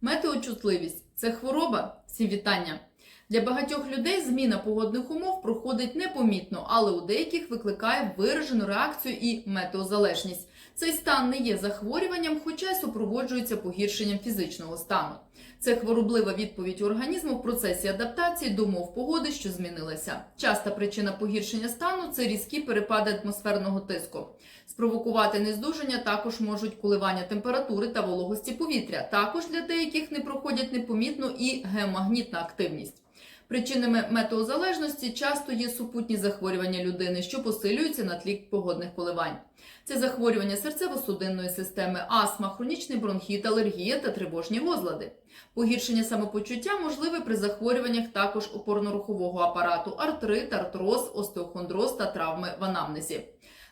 Метеочутливість це хвороба. всі вітання. Для багатьох людей зміна погодних умов проходить непомітно, але у деяких викликає виражену реакцію і метеозалежність. Цей стан не є захворюванням, хоча й супроводжується погіршенням фізичного стану. Це хвороблива відповідь організму в процесі адаптації до умов погоди, що змінилися. Часта причина погіршення стану це різкі перепади атмосферного тиску. Спровокувати нездужання також можуть коливання температури та вологості повітря. Також для деяких не проходять непомітно і геомагнітна активність. Причинами метеозалежності часто є супутні захворювання людини, що посилюються на тлі погодних коливань. Це захворювання серцево-судинної системи, астма, хронічний бронхіт, алергія та тривожні розлади. Погіршення самопочуття можливе при захворюваннях також опорно-рухового апарату, артрит, артроз, остеохондроз та травми в анамнезі.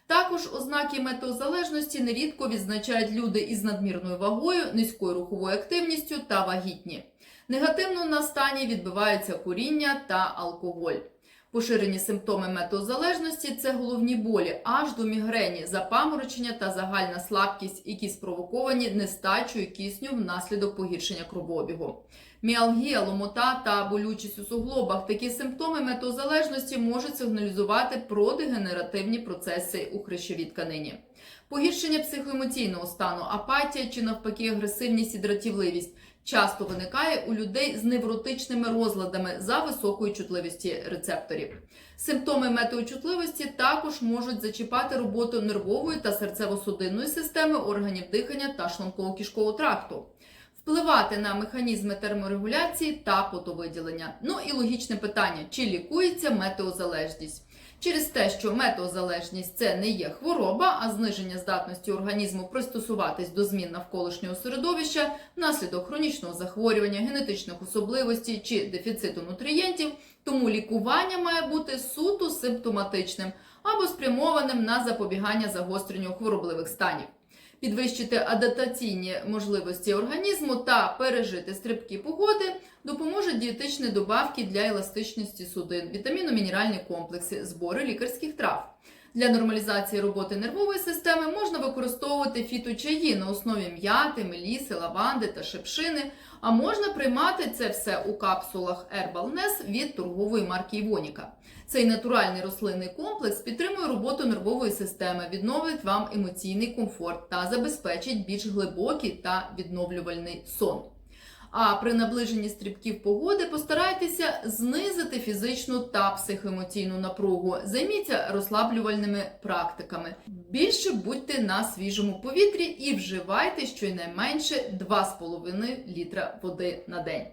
Також ознаки метеозалежності нерідко відзначають люди із надмірною вагою, низькою руховою активністю та вагітні. Негативно на стані відбиваються куріння та алкоголь. Поширені симптоми метеозалежності це головні болі аж до мігрені, запаморочення та загальна слабкість, які спровоковані нестачею кисню внаслідок погіршення кровообігу. Міалгія, ломота та болючість у суглобах. Такі симптоми метеозалежності можуть сигналізувати про дегенеративні процеси у хрящовій тканині. Погіршення психоемоційного стану, апатія чи навпаки агресивність і дратівливість часто виникає у людей з невротичними розладами за високою чутливості рецепторів. Симптоми метеочутливості також можуть зачіпати роботу нервової та серцево-судинної системи, органів дихання та шлунково-кишкового тракту. Впливати на механізми терморегуляції та потовиділення. Ну і логічне питання: чи лікується метеозалежність? Через те, що метеозалежність це не є хвороба, а зниження здатності організму пристосуватись до змін навколишнього середовища внаслідок хронічного захворювання, генетичних особливостей чи дефіциту нутрієнтів, тому лікування має бути суто симптоматичним або спрямованим на запобігання загостренню хворобливих станів. Підвищити адаптаційні можливості організму та пережити стрибки погоди допоможуть дієтичні добавки для еластичності судин, вітаміно-мінеральні комплекси, збори лікарських трав. Для нормалізації роботи нервової системи можна використовувати фіточаї на основі м'яти, меліси, лаванди та шепшини, а можна приймати це все у капсулах Herbal Nest від торгової марки Івоніка. Цей натуральний рослинний комплекс підтримує роботу нервової системи, відновить вам емоційний комфорт та забезпечить більш глибокий та відновлювальний сон. А при наближенні стрибків погоди постарайтеся знизити фізичну та психоемоційну напругу. Займіться розслаблювальними практиками. Більше будьте на свіжому повітрі і вживайте щонайменше 2,5 літра води на день.